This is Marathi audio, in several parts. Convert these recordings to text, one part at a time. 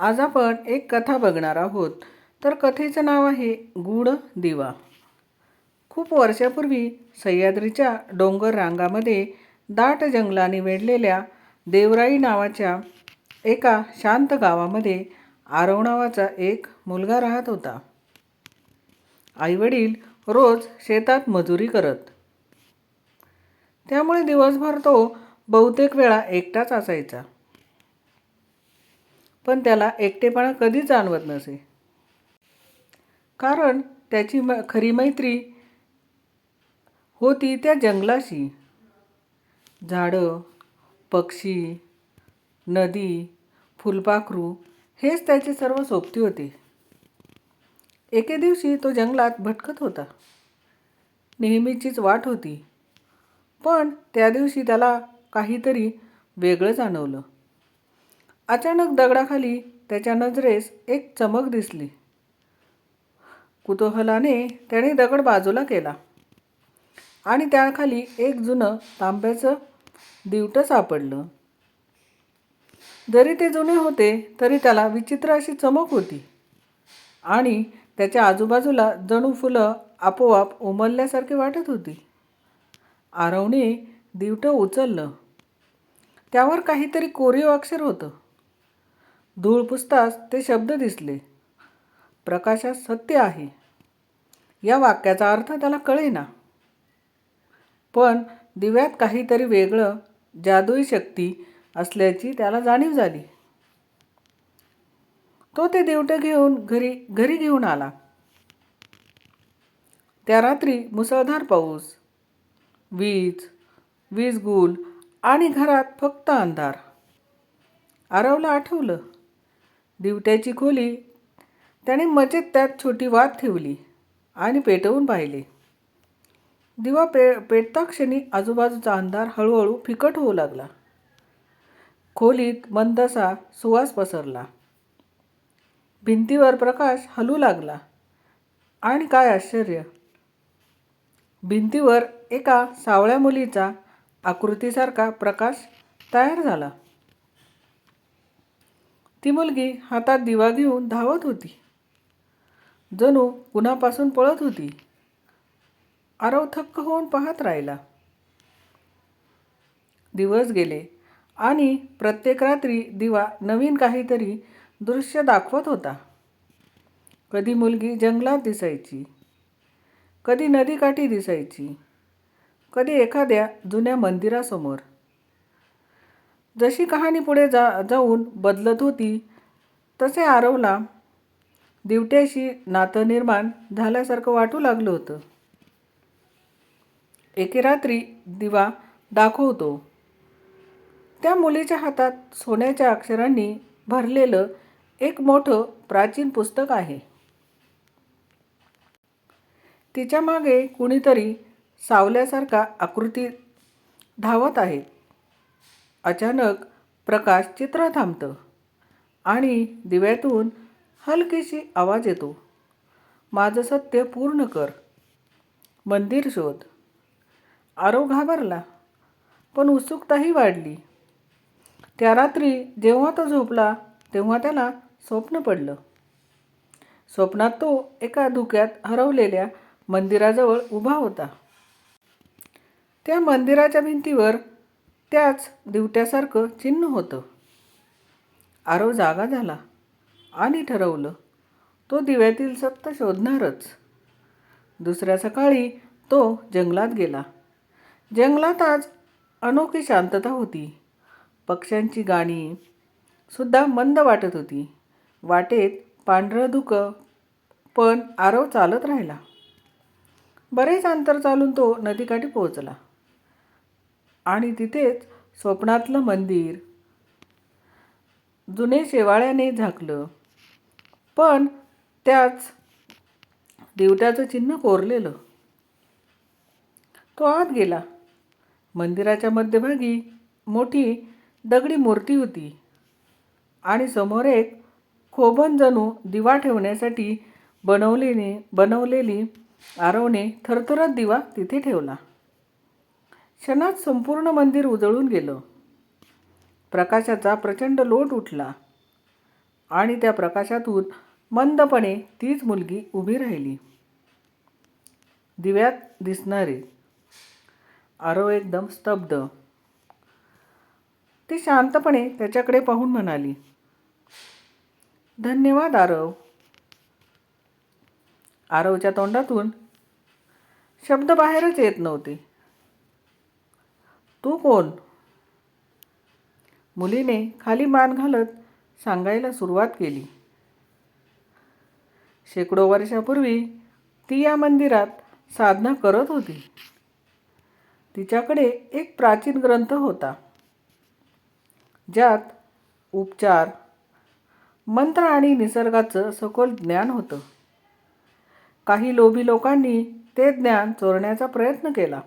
आज आपण एक कथा बघणार आहोत. तर कथेचं नाव आहे गूढ दिवा. खूप वर्षापूर्वी सह्याद्रीच्या डोंगर रांगामध्ये दाट जंगलाने वेढलेल्या देवराई नावाच्या एका शांत गावामध्ये आरव नावाचा एक मुलगा राहत होता. आईवडील रोज शेतात मजुरी करत. त्यामुळे दिवसभर तो बहुतेक वेळा एकटाच असायचा. पण त्याला एकटेपणा कधीच जाणवत नसे. कारण त्याची म खरी मैत्री होती त्या जंगलाशी. झाडं पक्षी नदी फुलपाखरू हेच त्याचे सर्व सोबती होते. एके दिवशी तो जंगलात भटकत होता. नेहमीचीच वाट होती. पण त्या दिवशी त्याला काहीतरी वेगळं जाणवलं. अचानक दगडाखाली त्याच्या नजरेस एक चमक दिसली. कुतूहलाने त्याने दगड बाजूला केला आणि त्याखाली एक जुनं तांब्याचं दिवटं सापडलं. जरी ते जुने होते तरी त्याला विचित्र अशी चमक होती आणि त्याच्या आजूबाजूला जणू फुलं आपोआप उमलल्यासारखी वाटत होती. आरवने दिवटं उचललं. त्यावर काहीतरी कोरीव अक्षर होतं. धूळ पुसताच ते शब्द दिसले. प्रकाशात सत्य आहे. या वाक्याचा अर्थ त्याला कळेना. पण दिव्यात काहीतरी वेगळं जादुई शक्ती असल्याची त्याला जाणीव झाली. तो ते दिवटं घेऊन घरी घरी घेऊन आला. त्या रात्री मुसळधार पाऊस वीज वीज गुल आणि घरात फक्त अंधार. आरवला आठवलं. दिवट्याची खोली. त्याने मजेत त्यात छोटी वात ठेवली आणि पेटवून पाहिले. दिवा पे पेटता क्षणी आजूबाजूचा अंधार हळूहळू फिकट होऊ लागला. खोलीत मंदसा सुवास पसरला. भिंतीवर प्रकाश हलू लागला. आणि काय आश्चर्य! भिंतीवर एका सावळ्या मुलीचा आकृतीसारखा प्रकाश तयार झाला. ती मुलगी हातात दिवा घेऊन धावत होती. जणू कुणापासून पळत होती. आरव थक्क होऊन पाहत राहिला. दिवस गेले आणि प्रत्येक रात्री दिवा नवीन काहीतरी दृश्य दाखवत होता. कधी मुलगी जंगलात दिसायची कधी नदीकाठी दिसायची कधी एखाद्या जुन्या मंदिरासमोर. जशी कहाणी पुढे जा जाऊन बदलत होती तसे आरवला दिवट्याशी नातं निर्माण झाल्यासारखं वाटू लागलं होतं. एके रात्री दिवा दाखवतो. त्या मुलीच्या हातात सोन्याच्या अक्षरांनी भरलेलं एक मोठं प्राचीन पुस्तक आहे. तिच्यामागे कुणीतरी सावल्यासारखा आकृती धावत आहे. अचानक प्रकाश चित्र थांबतं आणि दिव्यातून हलकीशी आवाज येतो. माझं सत्य पूर्ण कर. मंदिर शोध. आरो घाबरला पण उत्सुकताही वाढली. त्या रात्री जेव्हा तो झोपला तेव्हा त्याला स्वप्न पडलं. स्वप्नात तो एका धुक्यात हरवलेल्या मंदिराजवळ उभा होता. त्या मंदिराच्या भिंतीवर त्याच दिवट्यासारखं चिन्ह होतं. आरव जागा झाला आणि ठरवलं तो दिव्यातील सत्य शोधणारच. दुसऱ्या सकाळी तो जंगलात गेला. जंगलात आज अनोखी शांतता होती. पक्ष्यांची गाणी सुद्धा मंद वाटत होती. वाटेत पांढरं धुकं पण आरव चालत राहिला. बरेच अंतर चालून तो नदीकाठी पोहोचला. आणि तिथेच स्वप्नातलं मंदिर. जुने शेवाळ्याने झाकलं. पण त्याच दिवट्याचं चिन्ह कोरलेलं. तो आत गेला. मंदिराच्या मध्यभागी मोठी दगडी मूर्ती होती. आणि समोर एक खोबन जणू दिवा ठेवण्यासाठी बनवलेली बनवलेली आरवने थरथरत दिवा तिथे ठेवला. क्षणात संपूर्ण मंदिर उजळून गेलं. प्रकाशाचा प्रचंड लोट उठला आणि त्या प्रकाशातून मंदपणे तीच मुलगी उभी राहिली. दिव्यात दिसणारी आरव एकदम स्तब्ध. ती शांतपणे त्याच्याकडे पाहून म्हणाली धन्यवाद आरव. आरवच्या तोंडातून शब्द बाहेरच येत नव्हते. तू कोण? मुलीने खाली मान घालत सांगायला सुरुवात केली. शेकडो वर्षापूर्वी ती या मंदिरात साधना करत होती. तिच्याकडे एक प्राचीन ग्रंथ होता. ज्यात उपचार मंत्र आणि निसर्गाचं सखोल ज्ञान होतं. काही लोभी लोकांनी ते ज्ञान चोरण्याचा प्रयत्न केला.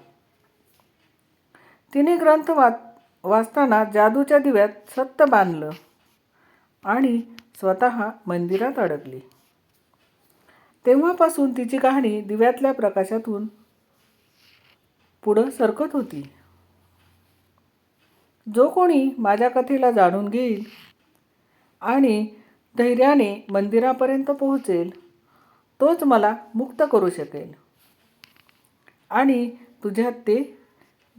तिने ग्रंथ वाच वाचताना जादूच्या दिव्यात सत्य बांधलं आणि स्वतः मंदिरात अडकली. तेव्हापासून तिची कहाणी दिव्यातल्या प्रकाशातून पुढं सरकत होती. जो कोणी माझ्या कथेला जाणून घेईल आणि धैर्याने मंदिरापर्यंत पोहोचेल तोच मला मुक्त करू शकेल. आणि तुझ्यात ते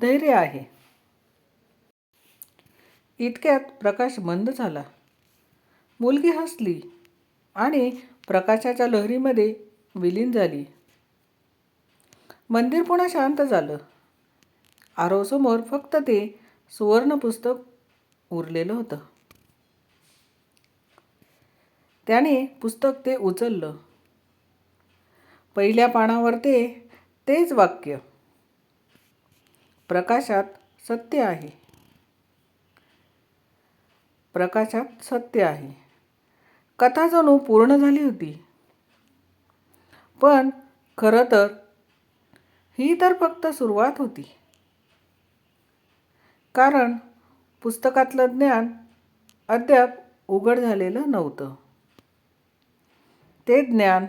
धैर्य आहे. इतक्यात प्रकाश बंद झाला. मुलगी हसली आणि प्रकाशाच्या लहरीमध्ये विलीन झाली. मंदिर पुन्हा शांत झालं. आरोसमोर फक्त ते सुवर्ण पुस्तक उरलेलं होतं. त्याने पुस्तक ते उचललं. पहिल्या पानावर ते तेच वाक्य प्रकाशात सत्य आहे. प्रकाशात सत्य आहे. कथा जणू पूर्ण झाली होती. पण खरं तर ही तर फक्त सुरुवात होती. कारण पुस्तकातलं ज्ञान अद्याप उघड झालेलं नव्हतं. ते ज्ञान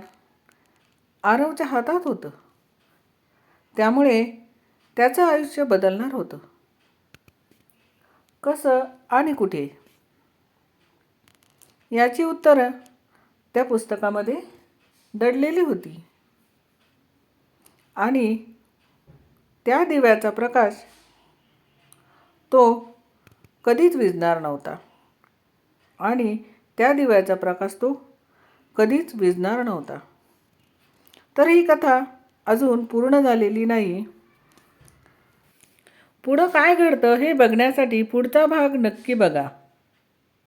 आरवच्या हातात होतं. त्यामुळे त्याचं आयुष्य बदलणार होतं. कसं आणि कुठे? याची उत्तरं त्या पुस्तकामध्ये दडलेली होती. आणि त्या दिव्याचा प्रकाश तो कधीच विजणार नव्हता. आणि त्या दिव्याचा प्रकाश तो कधीच विजणार नव्हता. तर ही कथा अजून पूर्ण झालेली नाही. पुढं काय घडतं हे बघण्यासाठी पुढचा भाग नक्की बघा.